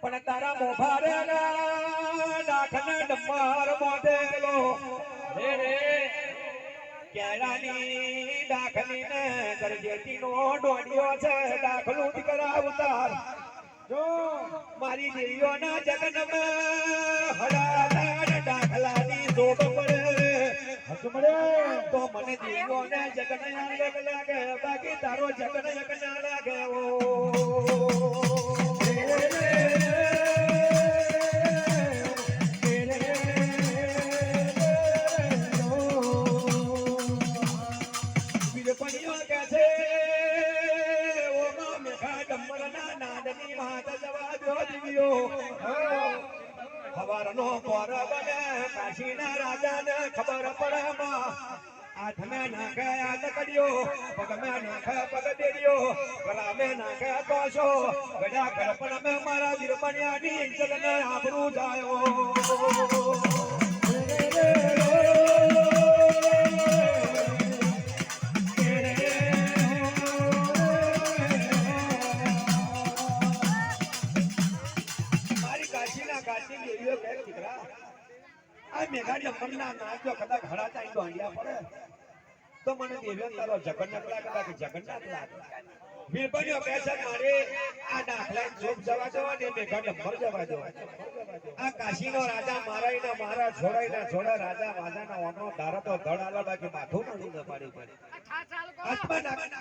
પણ તારા મોભારે ડાખને ડમ્બર મોઢેલો રે રે કેળાની ડાખની ને ગરજેટી નો ડોડિયો છે, ડાખલું જ કરાવતાર મારી દેવીઓના જગનમાં હડાડા ડાખલાની શોભ પડે હસમડે તો મને દેવીઓને જગન લાગે, બાકી તારો જગન એક ના લાગે ઓ. દીવીઓ ખબરનો પોર બને કાશીના રાજાને ખબર પડે માં. હાથમે નાખે હાથ કર્યો પગમે નાખે પગ દેર્યો ગળામે નાખે કોશો ગળા કરપણ મે મારા વીરપણિયાની ઇંચલને આબરૂ જાયો. કાશીના કાશી દેવીઓ કહે દીકરા. આ મેઘાડી અમરના નાચો કદાચ હડાતા ઈ ડોંડિયા પડે. તો મને દેવ્યો તારો જગન્નાથ લાગે બાકી જગન્નાથ લાગે. વીરપણીઓ કહે છે મારે આ દાખલા જોબ જવા દો ને મેઘાડી અમર જવા દો આ કાશીનો રાજા મારાઈના મારા છોડાઈના છોડા રાજા વાજાના ઓનો ધારો તો ધડ આલો બાકી માથું નથી પાડી પડે. હાથમાં નાખ.